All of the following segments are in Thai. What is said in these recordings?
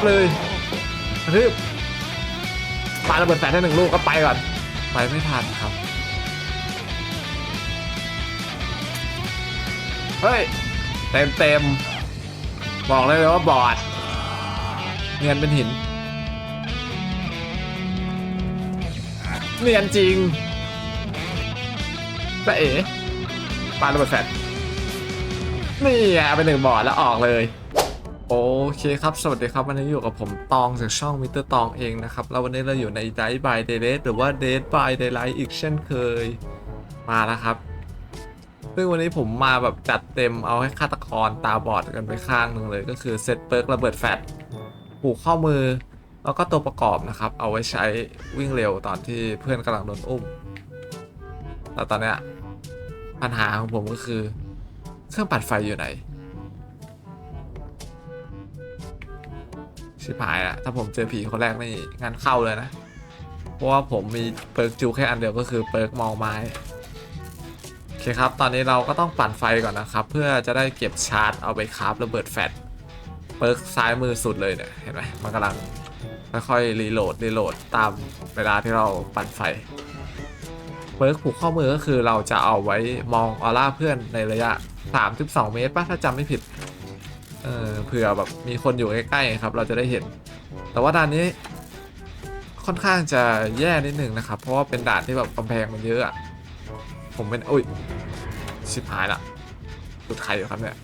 บเลยกระทืบปาระเบิดแฟนให้หนึ่งลูกก็ไปก่อน ไปไม่ทันครับ เฮ้ย เต็มเต็มบอกเลยว่าบอดเนียนเป็นหิน เนียนจริงแต่เอ๋ปาระเบิดแฟนนี่เอาไปหนึ่งบอดแล้วออกเลย โอเคครับ สวัสดีครับ วันนี้อยู่กับผมตองจากช่องมิเตอร์ตองเองนะครับ แล้ววันนี้เราอยู่ใน d i บ by Day หรือว่า Dead by Daylight อีกเช่นเคยมาแล้วครับ ซึ่งวันนี้ผมมาแบบจัดเต็มเอาให้ฆาตกรตาบอดกันไปข้างหนึ่งเลย ก็คือเซตเปิร์กระเบิดแฟลชผูกข้อมือ แล้วก็ตัวประกอบนะครับ เอาไว้ใช้วิ่งเร็วตอนที่เพื่อนกำลังโดนอุ้มแล้วตอนเนี้ยปัญหาของผมก็คือ เครื่องปั่นไฟอยู่ไหน ชิบหายอะถ้าผมเจอผีคนแรกนี่งานเข้าเลยนะ เพราะว่าผมมีเปิร์กจูแค่อันเดียวก็คือเปิร์กมองไม้โอเคครับ ตอนนี้เราก็ต้องปั่นไฟก่อนนะครับ เพื่อจะได้เก็บชาร์จเอาไปคราฟระเบิดแฟลชเปิร์กซ้ายมือสุดเลยเนี่ยเห็นไหมมันกำลังค่อยๆรีโหลดรีโหลดตามเวลาที่เราปั่นไฟเปิร์กผูกข้อมือก็คือเราจะเอาไว้มองออร่าเพื่อนในระยะ 32 เมตรป่ะถ้าจำไม่ผิด เออเผื่อแบบมีคนอยู่ใกล้ๆครับ เราจะได้เห็น แต่ว่าด่านนี้ ค่อนข้างจะแย่นิดนึงนะครับ เพราะว่าเป็นด่านที่แบบกำแพงมันเยอะอะผมเป็นอุ้ยชิบหายละสุดใครอยู่ครับเนี่ย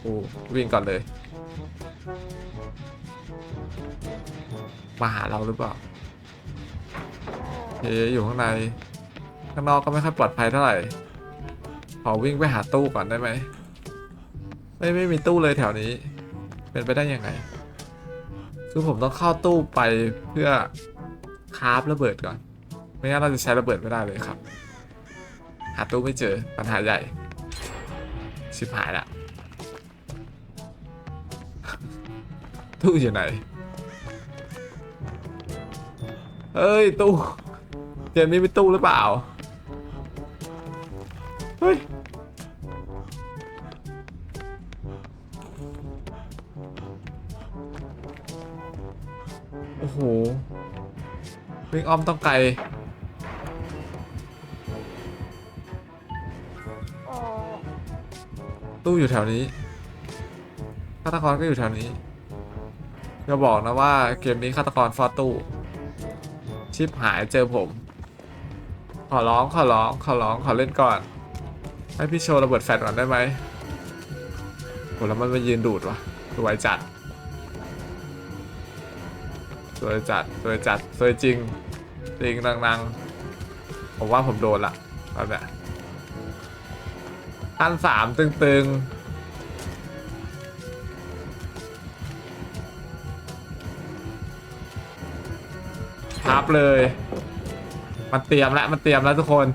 โอ้วิ่งก่อนเลย มาหาเราหรือเปล่าเฮ้อยู่ข้างใน ข้างนอกก็ไม่ค่อยปลอดภัยเท่าไหร่ขอวิ่งไปหาตู้ก่อนได้ไหม ไม่ไม่มีตู้เลยแถวนี้ เป็นไปได้ยังไง คือผมต้องเข้าตู้ไปเพื่อคราฟระเบิดก่อน ไม่งั้นเราจะใช้ระเบิดไม่ได้เลยครับ หาตู้ไม่เจอปัญหาใหญ่ ชิบหายละตู้อยู่ไหน เอ้ยตู้เกมนี้มีตู้หรือเปล่า เฮ้ย หวิ่งอ้อมต้องไกลตู้อยู่แถวนี้ฆาตกรก็อยู่แถวนี้จะบอกนะว่าเกมนี้ฆาตกรฟอตู้ ชิปหายเจอผม ขอร้องขอร้องขอร้องขอเล่นก่อน ให้พี่โชว์ระเบิดแฟลชก่อนได้ไหมโหแล้วมันมายืนดูดวะสวยจัด วยจัดสวยจัดสวยจริง จริงนังๆ ผมว่าผมโดนละแบบเนี้ยขั้นสามตึงๆพับเลย มันเตรียมแล้วมันเตรียมแล้วทุกคน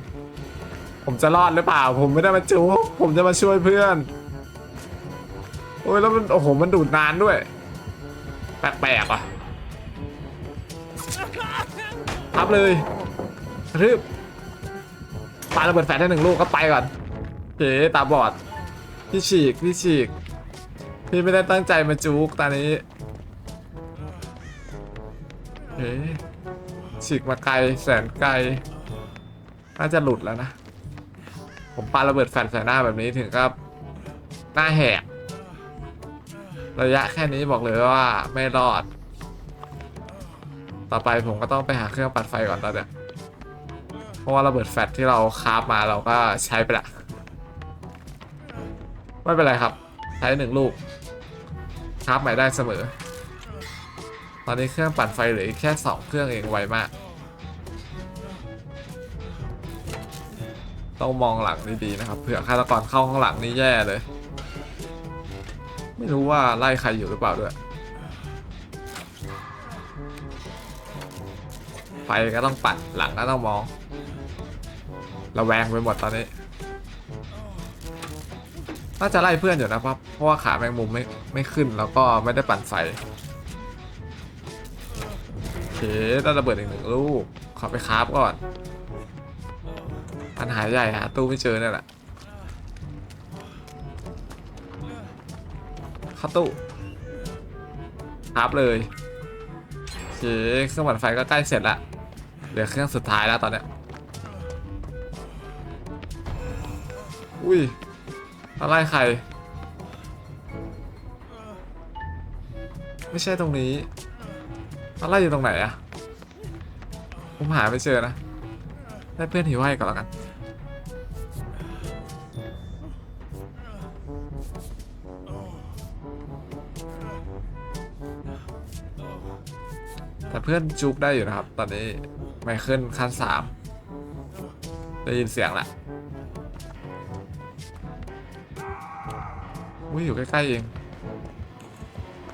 ผมจะรอดหรือเปล่า ผมไม่ได้มาจูผมจะมาช่วยเพื่อน โอ้ยแล้วมัน โอ้โห มันดูดนานด้วย แปลกๆอะ ทับเลยกระทืบปาระเบิดแฟนให้หนึ่งลูกก็ไปก่อนเก๋ตาบอด พี่ฉีก พี่ฉีก พี่ไม่ได้ตั้งใจมาจุกตอนนี้เก๋ฉีกมาไกลแสนไกล น่าจะหลุดแล้วนะ ผมปาระเบิดแฟนใส่หน้าแบบนี้ถึงกับ หน้าแหก ระยะแค่นี้บอกเลยว่าไม่รอด ต่อไปผมก็ต้องไปหาเครื่องปัดไฟก่อนตอนเนี้ยเพราะว่าระเบิดแฟลชที่เราคราฟมาเราก็ใช้ไปละไม่เป็นไรครับ ใช้หนึ่งลูกคราฟใหม่ได้เสมอ ตอนนี้เครื่องปั่นไฟเหลืออีกแค่สองเครื่องเองไวมาก ต้องมองหลังดีๆนะครับเผื่อฆาตกรเข้าข้างหลังนี่แย่เลย ไม่รู้ว่าไล่ใครอยู่หรือเปล่าด้วย ไฟก็ต้องปัดหลังก็ต้องมองระแวงไปหมดตอนนี้ น่าจะไล่เพื่อนอยู่นะครับเพราะว่าขาแมงมุมไม่ไม่ขึ้นแล้วก็ไม่ได้ปั่นไฟโอเคได้ระเบิดอีกหนึ่งลูกขอไปคราฟก่อนปัญหาใหญ่หาตู้ไม่เจอเนี่ยแหละเข้าตู้ครับเลยโอเคเครื่องปั่นไฟก็ใกล้เสร็จละ เหลือเครื่องสุดท้ายแล้วตอนเนี้ยอุ้ยอะไรใคร ไม่ใช่ตรงนี้อะไรอยู่ตรงไหนอะผมหาไม่เจอนะได้เพื่อนหิวให้ก่อนแล้วกัน แต่เพื่อนจุกได้อยู่นะครับ ตอนนี้ไมเคิลขั้นสามได้ยินเสียงละอุ้ยอยู่ใกล้ๆเอง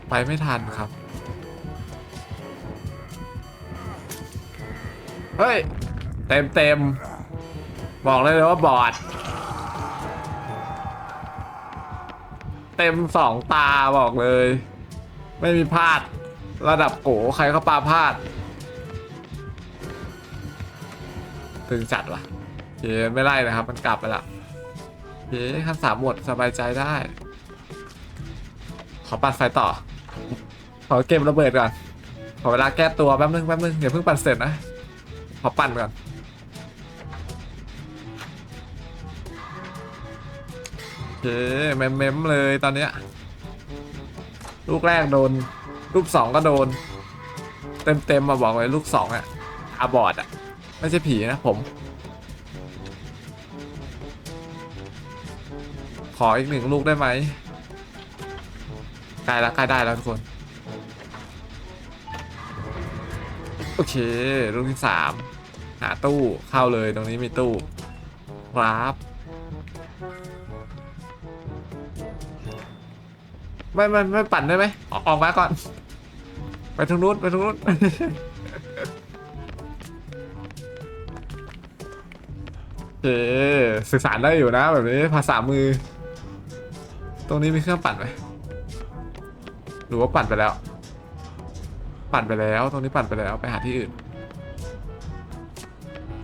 ไปไม่ทันครับ เฮ้ย เต็มเต็มบอกเลยเลยว่าบอด เต็มสองตาบอกเลย ไม่มีพลาด ระดับโกใครเขาปาพลาด ตึงจัดวะเย้ไม่ไล่นะครับ มันกลับไปละเย้ขั้นสามหมดสบายใจได้ ขอปัดไฟต่อ ขอเก็บระเบิดก่อน ขอเวลาแก้ตัวแป๊บนึงแป๊บนึงอย่าเพิ่งปั่นเสร็จนะ ขอปั่นก่อนเคเมมเมมเลยตอนเนี้ย ลูกแรกโดน ลูกสองก็โดน เต็มเต็มๆมาบอกเลยลูกสองอะอาบอดอะไม่ใช่ผีนะผม ขออีกหนึ่งลูกได้ไหมใกล้แล้วใกล้ได้แล้วทุกคน โอเค ลูกที่สามหาตู้เข้าเลยตรงนี้มีตู้ครับไม่ไม่ไม่ปั่นได้ไหมออกออกมาก่อน ไปทางนู้นไปทางนู้นเออสื่อสารได้อยู่นะแบบนี้ภาษามือ ตรงนี้มีเครื่องปั่นไหมหรือว่าปั่นไปแล้ว ปั่นไปแล้ว ตรงนี้ปั่นไปแล้วไปหาที่อื่น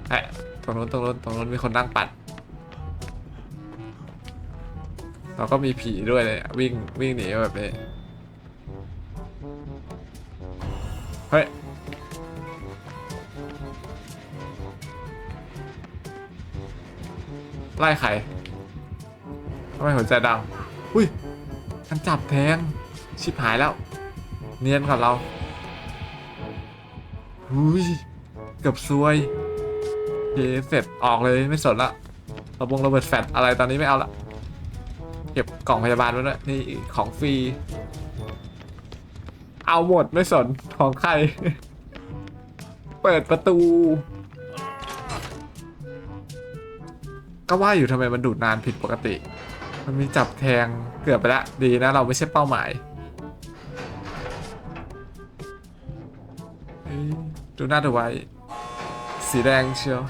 ไอ้ตรงนู้นตรงนู้นตรงนู้นมีคนนั่งปั่นเราก็มีผีด้วยเลยอะวิ่งวิ่งหนีแบบนี้ ไล่ใครทำไมหัวใจดังอุ้ยมันจับแทงชิบหายแล้ว เนียนกับเราหุยเกือบซวยเคเสร็จออกเลยไม่สนละระบงระเบิดแฟดอะไรตอนนี้ไม่เอาละเก็บกล่องพยาบาลไว้ด้วยนี่ของฟรี เอาหมดไม่สนของใคร เปิดประตู ก็ว่าอยู่ทำไมมันดูดนานผิดปกติ มันมีจับแทงเกือบไปละดีนะเราไม่ใช่เป้าหมายดูหน้าดูไว้ สีแดงเชียว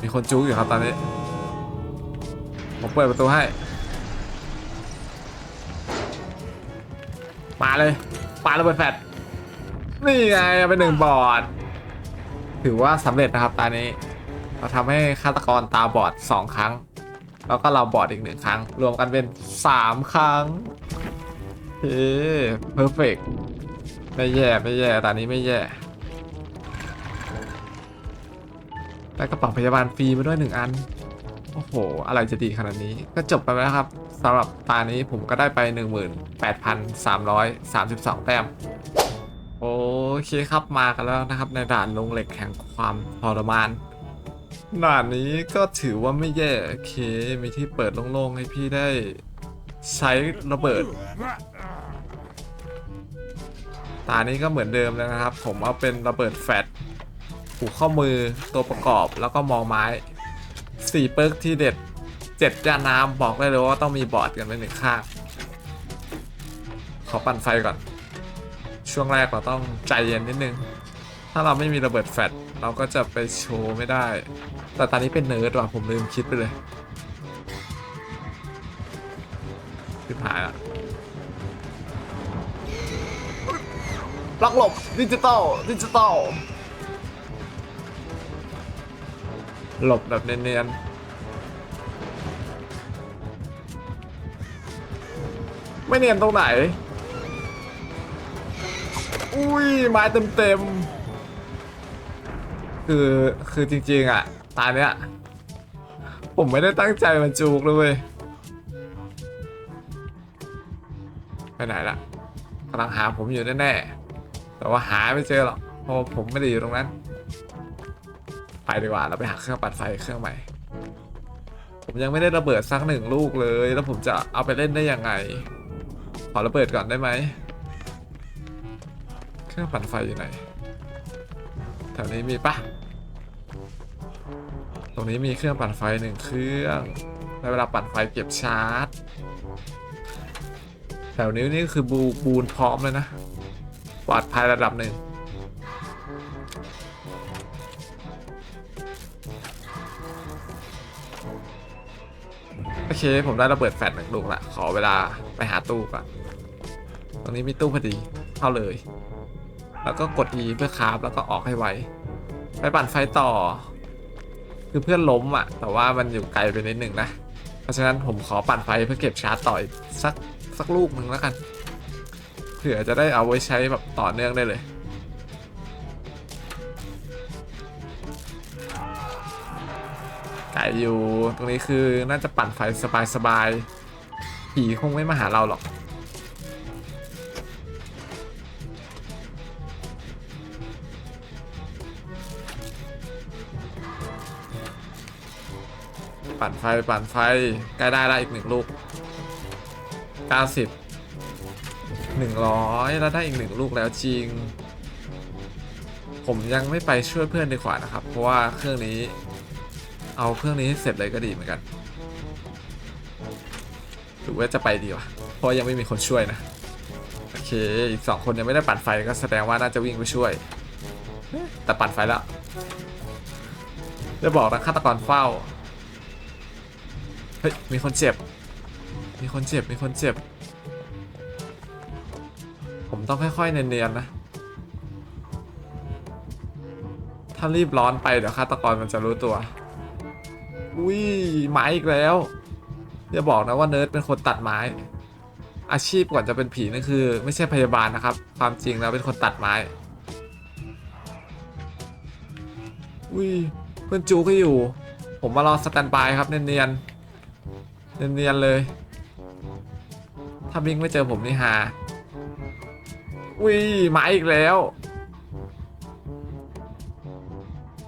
มีคนจู้อยู่ครับตอนนี้ ผมเปิดประตูให้ มาเลยปาระเบิดแฟดนี่ไงเอาไปหนึ่งบอร์ดถือว่าสำเร็จนะครับตอนนี้ เราทำให้ฆาตกรตาบอดสองครั้ง แล้วก็เราบอดอีกหนึ่งครั้ง รวมกันเป็นสามครั้งเฮ้เพอร์เฟกไม่แย่ไม่แย่ตอนนี้ไม่แย่ได้กระเป๋าพยาบาลฟรีมาด้วยหนึ่งอัน โอ้โห อะไรจะดีขนาดนี้ ก็จบไปแล้วครับสำหรับตานี้ผมก็ได้ไป 18,332 แต้ม โอเคครับมากันแล้วนะครับ ในด่านลงเหล็กแห่งความทรมาน ด่านนี้ก็ถือว่าไม่แย่โอเคมีที่เปิดโล่งๆให้พี่ได้ใช้ระเบิด ตานี้ก็เหมือนเดิมเลยนะครับ ผมเอาเป็นระเบิดแฟลชผูกข้อมือตัวประกอบแล้วก็มองไม้สี่เปิร์กที่เด็ดเจ็ดยาน้ำบอกได้เลยว่าต้องมีบอร์ดกันไปหนึ่งข้างขอปั่นไฟก่อน ช่วงแรกเราต้องใจเย็นนิดนึง ถ้าเราไม่มีระเบิดแฟลช เราก็จะไปโชว์ไม่ได้ แต่ตอนนี้เป็นเนิร์ดว่ะผมลืมคิดไปเลยพิพายละล็อกหลบดิจิตอลดิจิตอลหลบแบบเนียนๆไม่เนียนตรงไหน อุ้ยไม้เต็มเต็มๆ คือคือจริงๆอะ ตาเนี้ย ผมไม่ได้ตั้งใจมาจูกเลยเว้ยไปไหนละกำลังหาผมอยู่แน่ๆ แต่ว่าหาไม่เจอหรอกเพราะผมไม่ได้อยู่ตรงนั้น ไปดีกว่าเราไปหาเครื่องปั่นไฟเครื่องใหม่ ผมยังไม่ได้ระเบิดสักหนึ่งลูกเลย แล้วผมจะเอาไปเล่นได้ยังไง ขอระเบิดก่อนได้ไหม เครื่องปั่นไฟอยู่ไหน แถวนี้มีปะตรงนี้มีเครื่องปั่นไฟหนึ่งเครื่องได้เวลาปั่นไฟเก็บชาร์จ แถวนี้นี่คือบูบูนพร้อมเลยนะ ปลอดภัยระดับหนึ่งโอเค ผมได้ระเบิดแฟลชหนึ่งลูกละขอเวลาไปหาตู้ก่อนตรงนี้มีตู้พอดี เข้าเลย แล้วก็กด E เพื่อคาฟแล้วก็ออกให้ไว ไปปั่นไฟต่อ คือเพื่อนล้มอะแต่ว่ามันอยู่ไกลไปนิดหนึ่งนะ เพราะฉะนั้นผมขอปั่นไฟเพื่อเก็บชาร์จต่ออีกสักสักลูกหนึ่งแล้วกัน เผื่อจะได้เอาไว้ใช้แบบต่อเนื่องได้เลยไก่อยู่ ตรงนี้คือน่าจะปั่นไฟสบายๆผีคงไม่มาหาเราหรอก ปั่นไฟปั่นไฟใกล้ได้ล้อีกหนึ่งลูก90 100แล้วได้อีกหนึ่งลูกแล้วจริง ผมยังไม่ไปช่วยเพื่อนดีกว่านะครับ เพราะว่าเครื่องนี้ เอาเครื่องนี้ให้เสร็จเลยก็ดีเหมือนกันหรือว่าจะไปดีวะเพราะยังไม่มีคนช่วยนะโอเคอีกสองคนยังไม่ได้ปั่นไฟก็แสดงว่าน่าจะวิ่งไปช่วย แต่ปั่นไฟแล้วจะบอกนะฆาตกรเฝ้า ฮ้ยมีคนเจ็บ มีคนเจ็บ มีคนเจ็บ ผมต้องค่อยๆเนียนๆนะ ถ้ารีบร้อนไปเดี๋ยวฆาตกรมันจะรู้ตัว อุ้ยไม้อีกแล้วอย่าบอกนะว่าเนิร์ดเป็นคนตัดไม้ อาชีพก่อนจะเป็นผีนั่นคือ ไม่ใช่พยาบาลนะครับ ความจริงแล้วเป็นคนตัดไม้ อุ้ยเพื่อนจูก็อยู่ ผมมารอสแตนบายครับเนียนๆ เนียนๆเลย ถ้าบิงไม่เจอผมนี่ฮาอุ้ยม้อีกแล้ว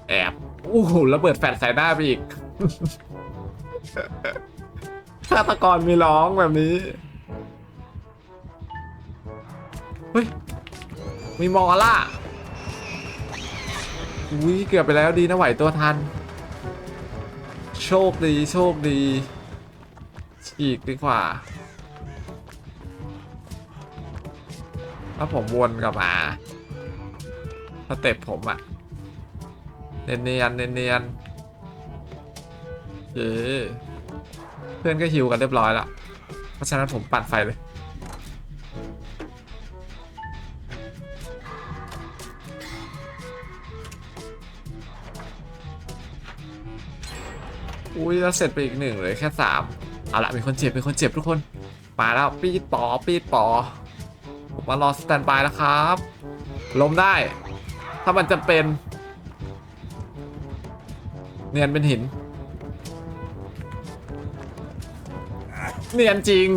แอบอู้หูระเบิดแฟลชใส่หน้าไปอีกฆาตกรมีร้องแบบนี้ เฮ้ย มีมองอล่าอุ้ยเกือบไปแล้วดีนะไหวตัวทัน โชคดี โชคดี ฉีกดีกว่าแล้วผมวนกลับมาสเต็ปผมอะเนียนเนียนเนียนเนียนเพื่อนก็ฮิวกันเรียบร้อยล้วเพราะฉะนั้นผมปัดไฟเลย อุ้ยแล้วเสร็จไปอีกหนึ่งเลยแค่สาม เอาละมีคนเจ็บมีคนเจ็บทุกคนมาแล้วปีดปอปีดปอผมมารอสแตนบายแล้วครับ ล้มได้ ถ้ามันจะเป็น เนียนเป็นหิน เนียนจริง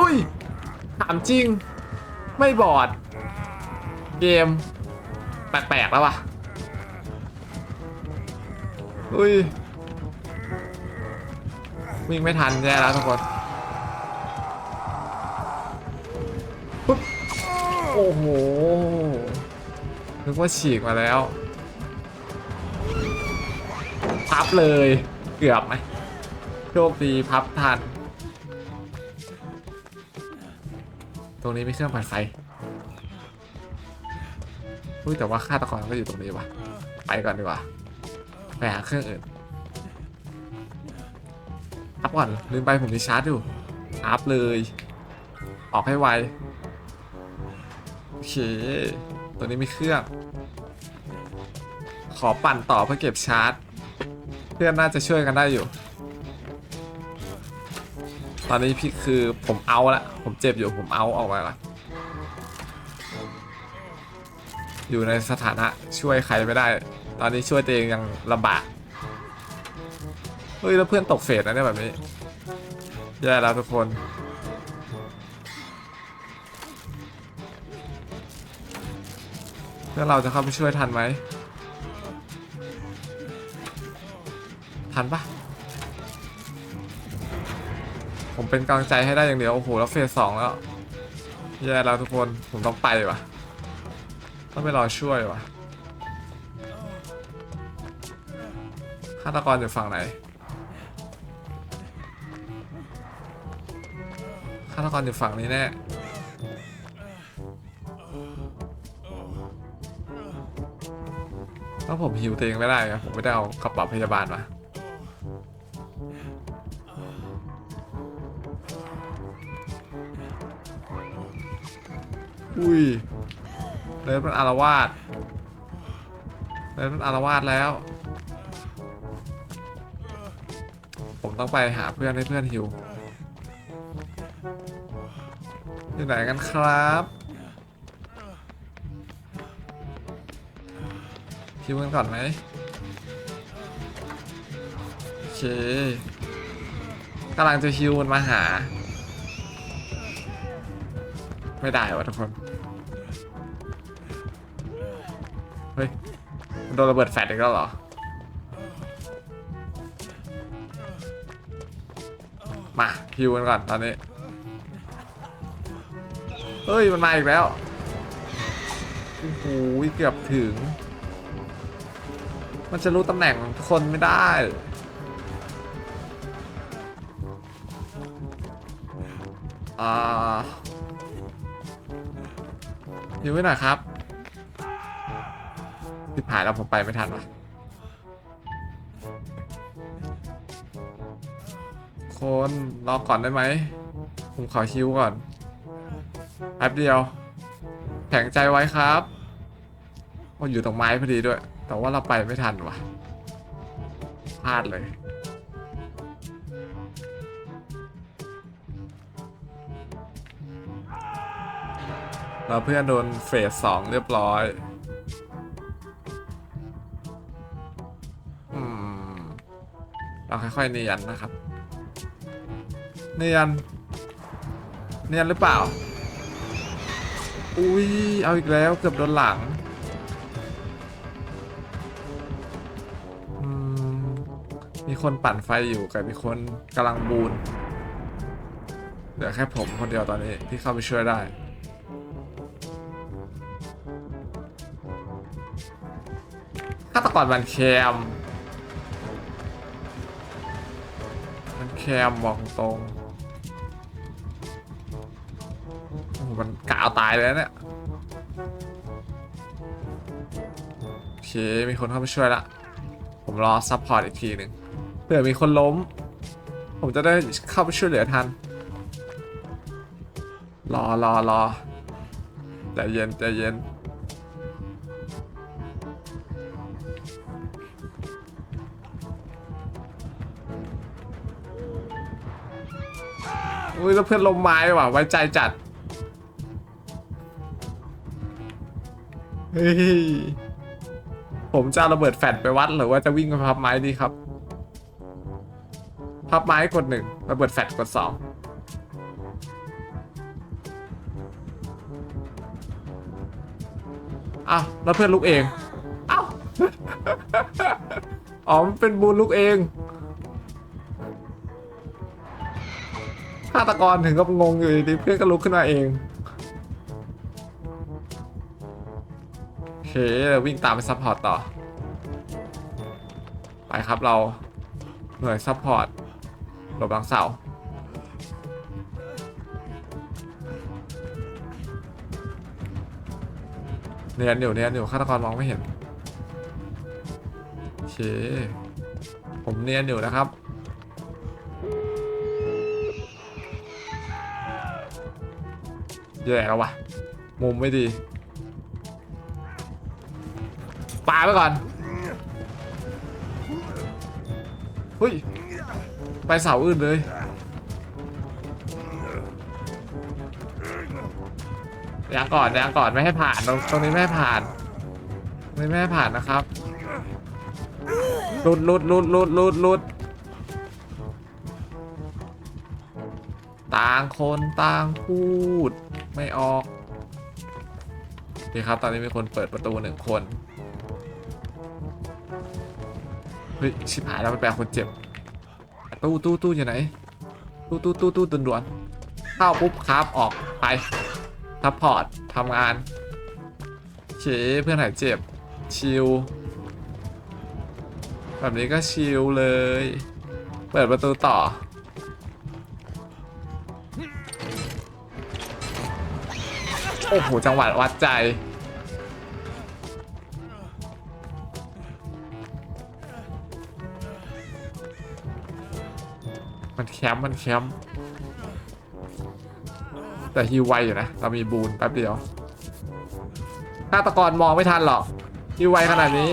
อุ้ย ถามจริง ไม่บอด เกม แปลกๆแล้ววะอุ้ย วิ่งไม่ทันแย่แล้วทุกคนปุ๊บโอ้โหนึกว่าฉีกมาแล้วพับเลยเกือบไหมโชคดีพับทัน ตรงนี้มีเครื่องปั่นไฟอุ้ยแต่ว่าฆาตกรก็อยู่ตรงนี้วะไปก่อนดีกว่าไปหาเครื่องอื่น พก่อนลืมไปผมมีชาร์จอยู่อัพเลย ออกให้ไวโอเคตัวนี้มีเครื่อง ขอปั่นต่อเพื่อเก็บชาร์จ เพื่อนน่าจะช่วยกันได้อยู่ ตอนนี้พี่คือผมเอาละผมเจ็บอยู่ผมเอาออกมาละอยู่ในสถานะช่วยใครไม่ได้ ตอนนี้ช่วยตัวเองยังลำบาก เฮ้ยแล้วเพื่อนตกเฟสนะเนี่ยแบบนี้แย่แล้วทุกคนเพื่อนเราจะเข้าไปช่วยทันไหม ทันปะผมเป็นกำลังใจให้ได้อย่างเดียว โอ้โห แล้วเฟสสองแล้ว แย่แล้วทุกคน ผมต้องไปว่ะ ต้องไปรอช่วยว่ะฆาตกรอยู่ฝั่งไหน ฆาตกรอยู่ฝั่งนี้แน่ถ้าผมหิวตัวเองไม่ได้ครับผมไม่ได้เอากระเป๋าพยาบาลมาอุ้ยเลนมันอารวาสเลนมันอารวาสแล้ว ผมต้องไปหาเพื่อนให้เพื่อนหิว อยู่ไหนกันครับหิวกันก่อนไหมโอเคกำลังจะฮิวมันมาหา ไม่ได้วะทุกคน เฮ้ยมันโดนระเบิดแฟลชอีกแล้วเหรอ มาฮิวกันก่อนตอนนี้ เฮ้ย มันมาอีกแล้ว โอ้โห เกือบถึง มันจะรู้ตำแหน่งคนไม่ได้ อ่าฮิวไว้หน่อยครับที่ผ่านแล้วผมไปไม่ทันวะคนรอก่อนได้ไหม ผมขอคิวก่อน แป๊บเดียว แข็งใจไว้ครับว่าอยู่ตรงไม้พอดีด้วย แต่ว่าเราไปไม่ทันว่ะพลาดเลย เราเพื่อนโดนเฟสสองเรียบร้อยอืมเราค่อยๆเนียนนะครับ เนียน เนียนหรือเปล่า อุ้ย เอาอีกแล้วเกือบโดนหลังมมีคนปั่นไฟอยู่กับมีคนกำลังบูนเหลือแค่ผมคนเดียวตอนนี้ที่เข้าไปช่วยได้ ฆาตกรมันแคม มันแคมบอกตรง มันกาวตายเลยนะเนี่ยโอเคมีคนเข้าไปช่วยละ ผมรอซัพพอร์ตอีกทีหนึ่งเผื่อมีคนล้ม ผมจะได้เข้าไปช่วยเหลือทัน รอรอรอใจเย็นใจเย็นอุ้ยแล้วเพื่อนลมไม้ว่ะไว้ใจจัด เฮ้ย ผมจะระเบิดแฟลชไปวัดหรือว่าจะวิ่งไปพับไม้ดีครับ พับไม้กดหนึ่งระเบิดแฟลชกดสองอ้าวแล้วเพื่อนลุกเองอ้าวอ๋อมันเป็นบูนลุกเองฆาตกรถึงกับงงอยู่ดีเพื่อนก็ลุกขึ้นมาเอง เคเราวิ่งตามไปซัพพอร์ตต่อ ไปครับเราหน่วยซัพพอร์ตหลบหลังเสาเนียนอยู่เนียนอยู่ฆาตกรมองไม่เห็นโอเคผมเนียนอยู่นะครับแย่แล้ววะมุมไม่ดีาไปก่อนเฮ้ยไปเสาอื่นเลยยังก่อนยังก่อนไม่ให้ผ่านตรงตรงนี้ไม่ให้ผ่านไม่แม่ผ่านนะครับลุดลุดลุดลุดลุดลุดต่างคนต่างพูดไม่ออกโอเคครับตอนนี้มีคนเปิดประตูหนึ่งคน เฮ้ยชิบหายแล้วมันแปลคนเจ็บ ตู้ตู้ตู้อยู่ไหน ตู้ตู้ตู้ตู้ด่วนเข้าปุ๊บครับออกไปซัพพอร์ตทำงานเฉเพื่อนหายเจ็บ ชิลแบบนี้ก็ชิลเลย เปิดประตูต่อโอ้โหจังหวะวัดใจ มันแคมป์มันแคมป์แต่ฮิวไวอยู่นะ เรามีบูนแป๊บเดียวฆาตกรมองไม่ทันหรอกฮิวไวขนาดนี้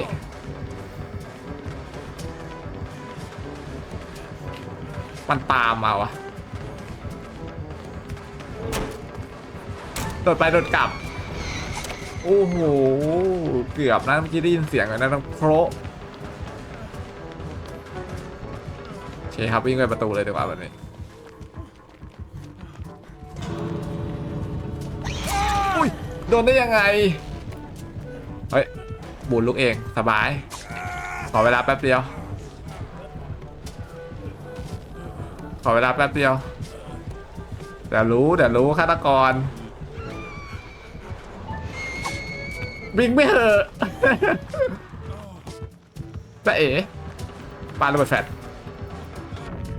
มันตามมาวะโดดไปโดดกลับ โอ้โห เกือบนะเมื่อกี้ได้ยินเสียงเลยนะต้องโคร เคครับวิ่งไปประตูเลยดีกว่าแบบนี้อุ้ยโดนได้ยังไง เฮ้ยบุญลูกเองสบาย ขอเวลาแป๊บเดียว ขอเวลาแป๊บเดียวเดี๋ยวรู้เดี๋ยวรู้ฆาตกรวิ่งไม่เหอะจะเอ๋ปาระเบิดแฟลช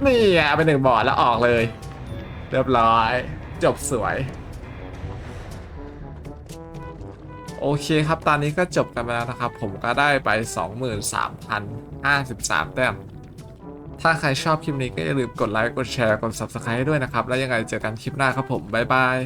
นี่ไงเอาไปหนึ่งบอร์ดแล้วออกเลย เรียบร้อย จบสวย โอเคครับ ตอนนี้ก็จบกันไปแล้วนะครับ ผมก็ได้ไป 23,053 แต้ม ถ้าใครชอบคลิปนี้ก็อย่าลืมกดไลค์ กดแชร์ กด Subscribe ด้วยนะครับ แล้วยังไงเจอกันคลิปหน้าครับผม บ๊ายบาย